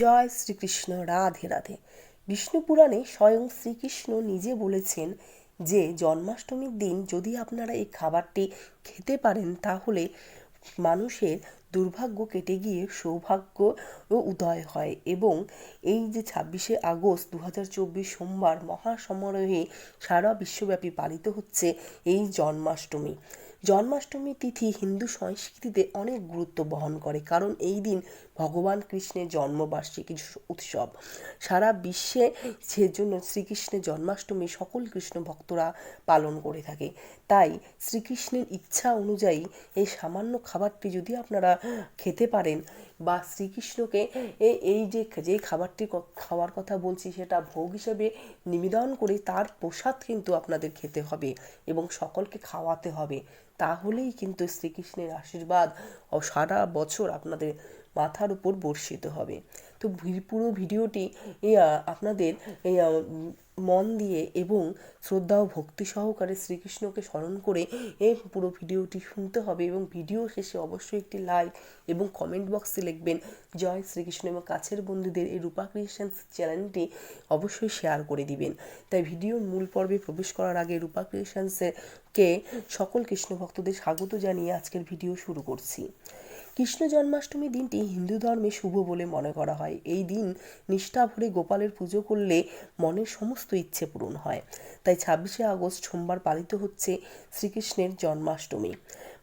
জয় শ্রীকৃষ্ণ, রাধে রাধে। বিষ্ণু পুরাণে স্বয়ং শ্রীকৃষ্ণ নিজে বলেছেন যে, জন্মাষ্টমীর দিন যদি আপনারা এই খাবারটি খেতে পারেন, তাহলে মানুষের দুর্ভাগ্য কেটে গিয়ে সৌভাগ্য উদয় হয় এবং এই যে ছাব্বিশে আগস্ট দু চব্বিশ সোমবার মহাসমারোহে সারা বিশ্বব্যাপী পালিত হচ্ছে এই জন্মাষ্টমী। জন্মাষ্টমী তিথি হিন্দু সংস্কৃতিতে অনেক গুরুত্ব বহন করে, কারণ এই দিন ভগবান কৃষ্ণের জন্মবার্ষিকী উৎসব। সারা বিশ্বে সেজন্য শ্রীকৃষ্ণের জন্মাষ্টমী সকল কৃষ্ণ ভক্তরা পালন করে থাকে। তাই শ্রীকৃষ্ণের ইচ্ছা অনুযায়ী এই সামান্য খাবারটি যদি আপনারা খেতে পারেন বা শ্রীকৃষ্ণকে এই যে যে খাবারটি খাওয়ার কথা বলছি সেটা ভোগ হিসেবে নিবেদন করে তার প্রসাদ কিন্তু আপনাদের খেতে হবে এবং সকলকে খাওয়াতে হবে। তাহলেই কিন্তু শ্রীকৃষ্ণের আশীর্বাদ ও সারা বছর আপনাদের মাথার উপর বর্ষিত হবে। তো পুরো ভিডিওটি আপনাদের মন দিয়ে এবং শ্রদ্ধা ও ভক্তি সহকারে শ্রীকৃষ্ণকে স্মরণ করে এই পুরো ভিডিওটি শুনতে হবে এবং ভিডিও শেষে অবশ্যই একটি লাইক এবং কমেন্ট বক্সে লিখবেন, জয় শ্রীকৃষ্ণ এবং কাছের বন্ধুদের এই রূপা ক্রিয়েশনস চ্যানেলটি অবশ্যই শেয়ার করে দিবেন। তাই ভিডিওর মূল পর্বে প্রবেশ করার আগে রূপা ক্রিয়েশনসকে সকল কৃষ্ণ ভক্তদের স্বাগত জানিয়ে আজকের ভিডিও শুরু করছি। কৃষ্ণ জন্মাষ্টমী দিনটি হিন্দু ধর্মে শুভ বলে মনে করা হয়। এই দিন নিষ্ঠা ভরে গোপালের পুজো করলে মনের সমস্ত ইচ্ছে পূরণ হয়। তাই ছাব্বিশে আগস্ট সোমবার পালিত হচ্ছে শ্রীকৃষ্ণের জন্মাষ্টমী।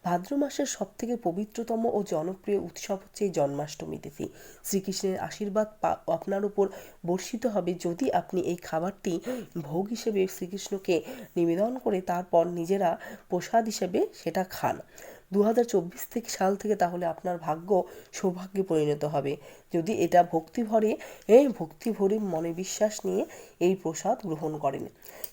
ভাদ্র মাসের সব থেকে পবিত্রতম ও জনপ্রিয় উৎসব হচ্ছে এই জন্মাষ্টমী তিথি। শ্রীকৃষ্ণের আশীর্বাদ আপনার উপর বর্ষিত হবে। যদি আপনি এই খাবারটি ভোগ হিসেবে শ্রীকৃষ্ণকে নিবেদন করে তারপর নিজেরা প্রসাদ হিসেবে সেটা খান। দু হাজার চব্বিশ থেকে সাল থেকে তাহলে আপনার ভাগ্য সৌভাগ্যে পরিণত হবে। যদি এটা ভক্তি ভরে এই ভক্তি ভরে মনে বিশ্বাস নিয়ে এই প্রসাদ গ্রহণ করেন।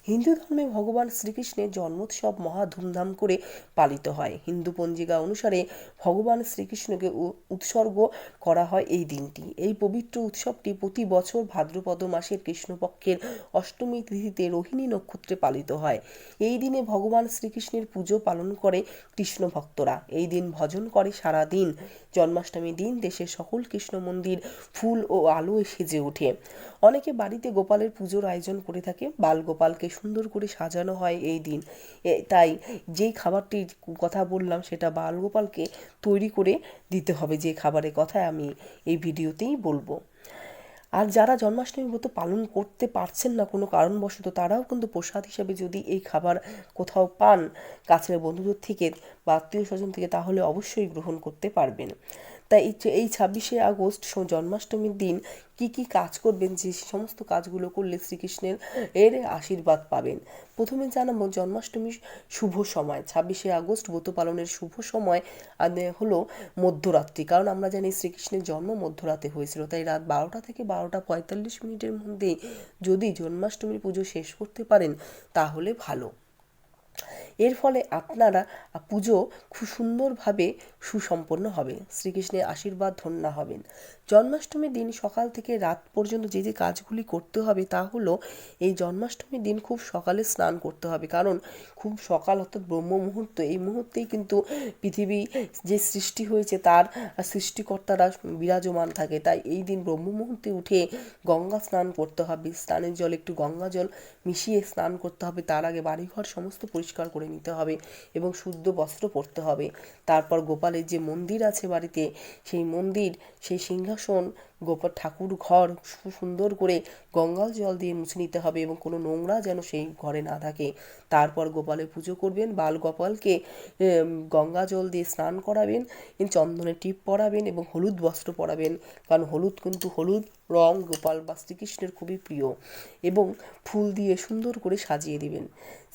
হিন্দু ধর্মে ভগবান শ্রীকৃষ্ণের জন্মোৎসব মহা ধুমধাম করে পালিত হয়। হিন্দু পঞ্জিকা অনুসারে ভগবান শ্রীকৃষ্ণকে উৎসর্গ করা হয় এই দিনটি। এই পবিত্র উৎসবটি প্রতি বছর ভাদ্রপদ মাসের কৃষ্ণপক্ষের অষ্টমী তিথিতে রোহিণী নক্ষত্রে পালিত হয়। এই দিনে ভগবান শ্রীকৃষ্ণের পুজো পালন করে কৃষ্ণ ভক্তরা। এই দিন ভজন করে সারা দিন জন্মাষ্টমী দিন দেশের সকল কৃষ্ণ মন্দির ফুল ও আলোয় সেজে ওঠে। অনেকে বাড়িতে গোপালের পুজোর আয়োজন করে থাকে। বাল গোপালকে সুন্দর করে সাজানো হয় এই দিন। তাই যেই খাবারটির কথা বললাম, সেটা বালগোপালকে তৈরি করে দিতে হবে যে খাবারের কথা আমি এই ভিডিওতেই বলব। আর যারা জন্মাষ্টমী ব্রত পালন করতে পারছেন না কোনো কারণবশত, তারাও কিন্তু প্রসাদ হিসাবে যদি এই খাবার কোথাও পান কাছের বন্ধুদের থেকে বা আত্মীয় স্বজন থেকে, তাহলে অবশ্যই গ্রহণ করতে পারবেন। তাই এই ছাব্বিশে আগস্ট জন্মাষ্টমীর দিন কি কি কাজ করবেন, যে সমস্ত কাজগুলো করলে শ্রীকৃষ্ণের এর আশীর্বাদ পাবেন? প্রথমে জানাব, জন্মাষ্টমীর শুভ সময়, ছাব্বিশে আগস্ট ব্রত পালনের শুভ সময় হলো মধ্যরাত্রি। কারণ আমরা জানি শ্রীকৃষ্ণের জন্ম মধ্যরাতে হয়েছিল, তাই রাত বারোটা থেকে বারোটা পঁয়তাল্লিশ মিনিটের মধ্যে যদি জন্মাষ্টমীর পুজো শেষ করতে পারেন, তাহলে ভালো। এর ফলে আপনারা পুজো খুব সুন্দরভাবে সুসম্পন্ন হবে শ্রীকৃষ্ণের আশীর্বাদ ধন্য হবেন। জন্মাষ্টমীর দিন সকাল থেকে রাত পর্যন্ত যে যে কাজগুলি করতে হবে তা হলো এই জন্মাষ্টমীর দিন খুব সকালে স্নান করতে হবে। কারণ খুব সকাল অর্থাৎ ব্রহ্ম মুহূর্ত, এই মুহূর্তেই কিন্তু পৃথিবী যে সৃষ্টি হয়েছে তার সৃষ্টিকর্তারা বিরাজমান থাকে। তাই এই দিন ব্রহ্ম মুহূর্তে উঠে গঙ্গা স্নান করতে হবে। স্নানের জল, একটু গঙ্গা জল মিশিয়ে স্নান করতে হবে। তার আগে বাড়িঘর সমস্ত পরিষ্কার করে নিতে হবে এবং শুদ্ধ বস্ত্র পরতে হবে। তারপর গোপালের যে মন্দির আছে বাড়িতে, সেই মন্দির, সেই সিংহাসন গোপাল ঠাকুর ঘর সুন্দর করে গঙ্গাল জল দিয়ে মুছে নিতে হবে এবং কোনো নোংরা যেন সেই ঘরে না থাকে। তারপর গোপালের পুজো করবেন বাল গোপালকে গঙ্গা জল দিয়ে স্নান করাবেন চন্দনের টিপ পরাবেন এবং হলুদ বস্ত্র পরাবেন। কারণ হলুদ কিন্তু হলুদ রং গোপাল বা শ্রীকৃষ্ণের খুবই প্রিয় এবং ফুল দিয়ে সুন্দর করে সাজিয়ে দিবেন।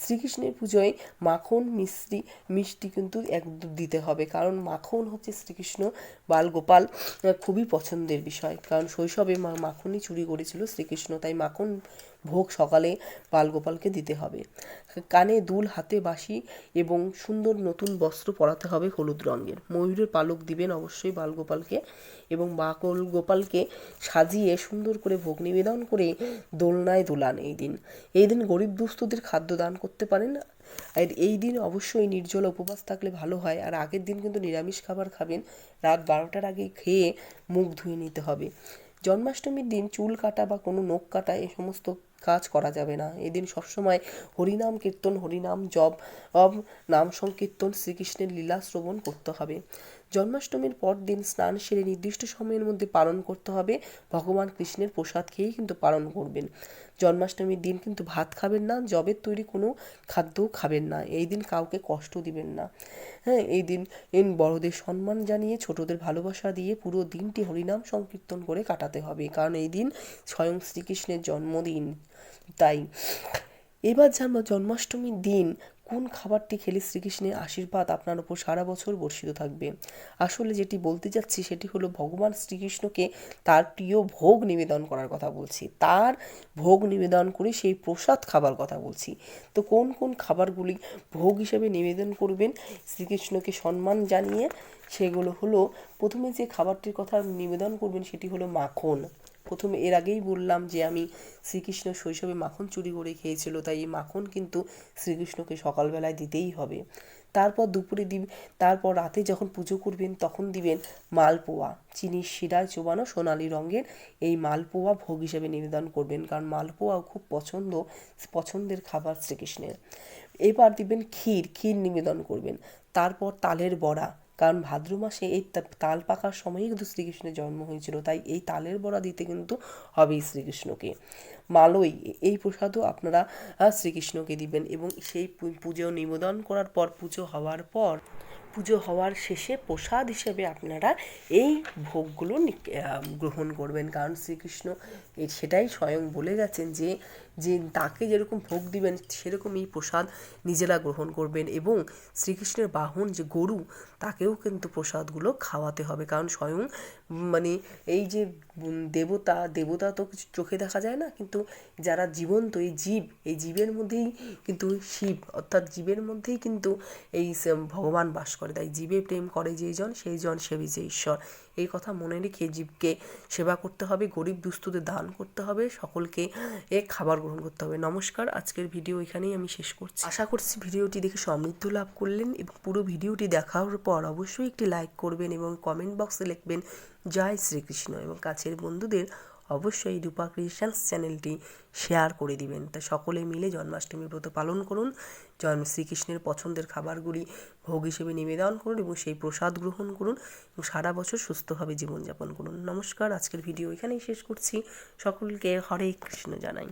শ্রীকৃষ্ণের পুজোয় মাখন, মিষ্টি মিষ্টি কিন্তু এক দিতে হবে। কারণ মাখন হচ্ছে শ্রীকৃষ্ণ বাল গোপাল খুবই পছন্দের বিষয়। কারণ শৈশবে মা মাখনই চুরি করেছিল শ্রীকৃষ্ণ, তাই মাখন ভোগ সকালে বালগোপালকে দিতে হবে। কানে দুল, হাতে বাসি এবং সুন্দর নতুন বস্ত্র পরাতে হবে হলুদ রঙের। ময়ূরের পালক দিবেন অবশ্যই বালগোপালকে এবং বাকল গোপালকে সাজিয়ে সুন্দর করে ভোগ নিবেদন করে দোলনায় দোলান এই দিন। এই দিন গরিব দুস্থদের খাদ্য দান করতে পারেন আর এই দিন অবশ্যই নির্জল উপবাস থাকলে ভালো হয়। আর আগের দিন কিন্তু নিরামিষ খাবার খাবেন। রাত বারোটার আগে খেয়ে মুখ ধুয়ে নিতে হবে। জন্মাষ্টমীর দিন চুল কাটা বা কোনো নখ কাটা এ সমস্ত কাজ করা যাবে না। এদিন সবসময় হরিনাম কীর্তন, হরিনাম জপ, অব নাম সংকীর্তন শ্রীকৃষ্ণের লীলা শ্রবণ করতে হবে। জন্মাষ্টমীর পর দিন স্নান সেরে নির্দিষ্ট সময়ের মধ্যে পালন করতে হবে। ভগবান কৃষ্ণের প্রসাদ খেয়েই কিন্তু পালন করবেন। জন্মাষ্টমীর দিন কিন্তু ভাত খাবেন না জবের তৈরি কোনো খাদ্যও খাবেন না। এই দিন কাউকে কষ্ট দিবেন না। হ্যাঁ এই দিন ইন বড়দের সম্মান জানিয়ে, ছোটদের ভালোবাসা দিয়ে পুরো দিনটি হরিনাম সংকীর্তন করে কাটাতে হবে। কারণ এই দিন স্বয়ং শ্রীকৃষ্ণের জন্মদিন। তাই এবার জানব জন্মাষ্টমীর দিন কোন খাবারটি খেলে শ্রীকৃষ্ণের আশীর্বাদ আপনার উপর সারা বছর বর্ষিত থাকবে? আসলে যেটি বলতে যাচ্ছি সেটি হলো ভগবান শ্রীকৃষ্ণকে তার প্রিয় ভোগ নিবেদন করার কথা বলছি। তার ভোগ নিবেদন করে সেই প্রসাদ খাবার কথা বলছি। তো কোন কোন খাবারগুলি ভোগ হিসেবে নিবেদন করবেন? শ্রীকৃষ্ণকে সম্মান জানিয়ে সেগুলো হলো, প্রথমে যে খাবারটির কথা নিবেদন করবেন সেটি হলো মাখন। প্রথমে এর আগেই বললাম যে আমি শ্রীকৃষ্ণ শৈশবে মাখন চুরি করে খেয়েছিল, তাই এই মাখন কিন্তু শ্রীকৃষ্ণকে সকালবেলায় দিতেই হবে। তারপর দুপুরে দিব, তারপর রাতে যখন পুজো করবেন তখন দিবেন মালপোয়া চিনির শিরায় চোবানো সোনালি রঙের এই মালপোয়া ভোগ হিসেবে নিবেদন করবেন, কারণ মালপোয়াও খুব পছন্দ, পছন্দের খাবার শ্রীকৃষ্ণের। এবার দিবেন ক্ষীর ক্ষীর নিবেদন করবেন। তারপর তালের বড়া কারণ ভাদ্র মাসে এই তাল পাকার সময়ই কিন্তু শ্রীকৃষ্ণের জন্ম হয়েছিল, তাই এই তালের বড়া দিতে কিন্তু হবেই শ্রীকৃষ্ণকে। মালই, এই প্রসাদও আপনারা শ্রীকৃষ্ণকে দিবেন এবং সেই পুজো নিবেদন করার পর, পুজো হওয়ার পর, পুজো হওয়ার শেষে প্রসাদ হিসেবে আপনারা এই ভোগগুলো গ্রহণ করবেন। কারণ শ্রীকৃষ্ণ সেটাই স্বয়ং বলে গেছেন যে যে তাকে যেরকম ভোগ দিবেন সেরকম এই প্রসাদ নিজেরা গ্রহণ করবেন এবং শ্রীকৃষ্ণের বাহন যে গরু, তাকেও কিন্তু প্রসাদগুলো খাওয়াতে হবে। কারণ স্বয়ং মানে এই যে দেবতা দেবতা তো কিছু চোখে দেখা যায় না, কিন্তু যারা জীবন্ত এই জীব, এই জীবের মধ্যেই কিন্তু শিব, অর্থাৎ জীবের মধ্যেই কিন্তু এই ভগবান বাস করে। তাই জীবে প্রেম করে যেই জন, সেই জন সেবি যে ঈশ্বর। এই কথা মনে রেখে জীবকে সেবা করতে হবে, গরিব দুস্থদের দান করতে হবে, সকলকে এ খাবার গ্রহণ করতে হবে। নমস্কার, আজকের ভিডিও এখানেই আমি শেষ করছি। আশা করছি ভিডিওটি দেখে সমৃদ্ধ লাভ করলেন এবং পুরো ভিডিওটি দেখার পর অবশ্যই একটি লাইক করবেন এবং কমেন্ট বক্সে লিখবেন, জয় শ্রীকৃষ্ণ এবং কাছের বন্ধুদের অবশ্যই রূপা ক্রিয়েশনস চ্যানেলটি শেয়ার করে দিবেন। তা সকলে মিলে জন্মাষ্টমী ব্রত পালন করুন। জন্ম শ্রীকৃষ্ণের পছন্দের খাবারগুলি ভোগ হিসেবে নিবেদন করুন এবং সেই প্রসাদ গ্রহণ করুন এবং সারা বছর সুস্থভাবে জীবনযাপন করুন। নমস্কার, আজকের ভিডিও এখানেই শেষ করছি। সকলকে হরে কৃষ্ণ জানাই।